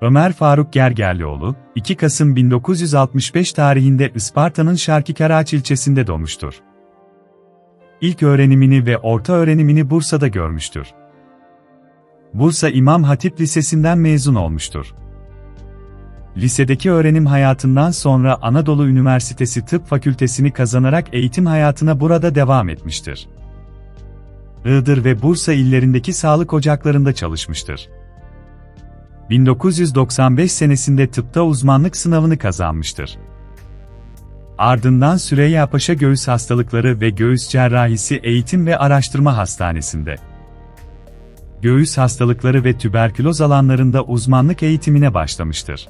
Ömer Faruk Gergerlioğlu, 2 Kasım 1965 tarihinde Isparta'nın Şarkikaraç ilçesinde doğmuştur. İlk öğrenimini ve orta öğrenimini Bursa'da görmüştür. Bursa İmam Hatip Lisesi'nden mezun olmuştur. Lisedeki öğrenim hayatından sonra Anadolu Üniversitesi Tıp Fakültesini kazanarak eğitim hayatına burada devam etmiştir. Iğdır ve Bursa illerindeki sağlık ocaklarında çalışmıştır. 1995 senesinde tıpta uzmanlık sınavını kazanmıştır. Ardından Süreyya Paşa Göğüs Hastalıkları ve Göğüs Cerrahisi Eğitim ve Araştırma Hastanesi'nde göğüs hastalıkları ve tüberküloz alanlarında uzmanlık eğitimine başlamıştır.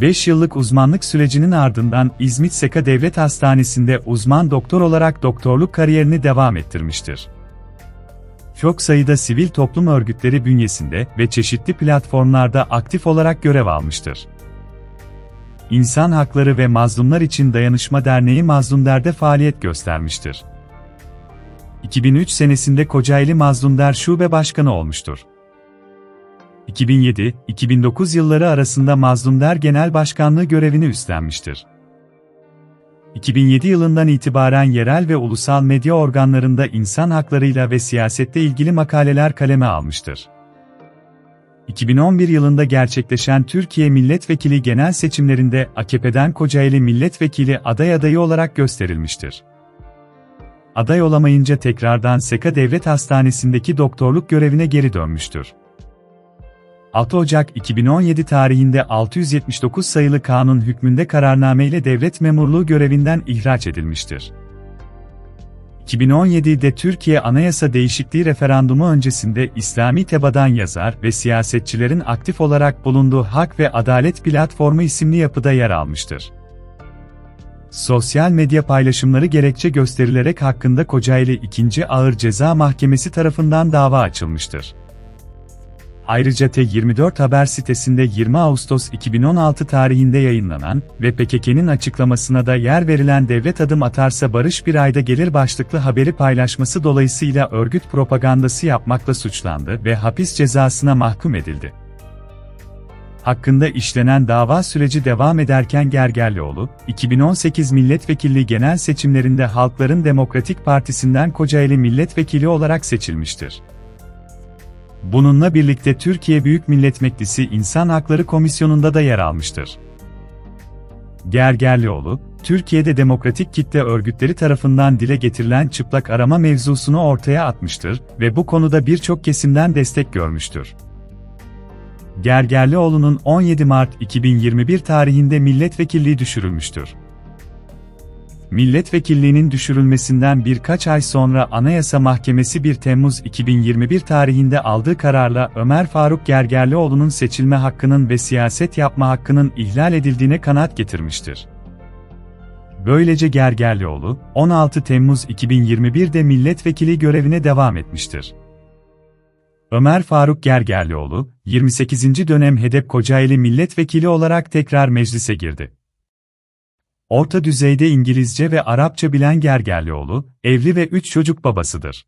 5 yıllık uzmanlık sürecinin ardından İzmit Seka Devlet Hastanesi'nde uzman doktor olarak doktorluk kariyerini devam ettirmiştir. Çok sayıda sivil toplum örgütleri bünyesinde ve çeşitli platformlarda aktif olarak görev almıştır. İnsan Hakları ve Mazlumlar İçin Dayanışma Derneği Mazlumder'de faaliyet göstermiştir. 2003 senesinde Kocaeli Mazlumder Şube Başkanı olmuştur. 2007-2009 yılları arasında Mazlumder Genel Başkanlığı görevini üstlenmiştir. 2007 yılından itibaren yerel ve ulusal medya organlarında insan haklarıyla ve siyasette ilgili makaleler kaleme almıştır. 2011 yılında gerçekleşen Türkiye Milletvekili genel seçimlerinde AKP'den Kocaeli Milletvekili aday adayı olarak gösterilmiştir. Aday olamayınca tekrardan Seka Devlet Hastanesi'ndeki doktorluk görevine geri dönmüştür. 6 Ocak 2017 tarihinde 679 sayılı kanun hükmünde kararnameyle devlet memurluğu görevinden ihraç edilmiştir. 2017'de Türkiye Anayasa Değişikliği referandumu öncesinde İslami Tebadan yazar ve siyasetçilerin aktif olarak bulunduğu Hak ve Adalet Platformu isimli yapıda yer almıştır. Sosyal medya paylaşımları gerekçe gösterilerek hakkında Kocaeli 2. Ağır Ceza Mahkemesi tarafından dava açılmıştır. Ayrıca T24 haber sitesinde 20 Ağustos 2016 tarihinde yayınlanan ve PKK'nin açıklamasına da yer verilen devlet adım atarsa barış bir ayda gelir başlıklı haberi paylaşması dolayısıyla örgüt propagandası yapmakla suçlandı ve hapis cezasına mahkum edildi. Hakkında işlenen dava süreci devam ederken Gergerlioğlu, 2018 milletvekilliği genel seçimlerinde Halkların Demokratik Partisi'nden Kocaeli milletvekili olarak seçilmiştir. Bununla birlikte Türkiye Büyük Millet Meclisi İnsan Hakları Komisyonu'nda da yer almıştır. Gergerlioğlu, Türkiye'de demokratik kitle örgütleri tarafından dile getirilen çıplak arama mevzusunu ortaya atmıştır ve bu konuda birçok kesimden destek görmüştür. Gergerlioğlu'nun 17 Mart 2021 tarihinde milletvekilliği düşürülmüştür. Milletvekilliğinin düşürülmesinden birkaç ay sonra Anayasa Mahkemesi 1 Temmuz 2021 tarihinde aldığı kararla Ömer Faruk Gergerlioğlu'nun seçilme hakkının ve siyaset yapma hakkının ihlal edildiğine kanaat getirmiştir. Böylece Gergerlioğlu, 16 Temmuz 2021'de milletvekili görevine devam etmiştir. Ömer Faruk Gergerlioğlu, 28. dönem HEDEP Kocaeli milletvekili olarak tekrar meclise girdi. Orta düzeyde İngilizce ve Arapça bilen Gergerlioğlu, evli ve 3 çocuk babasıdır.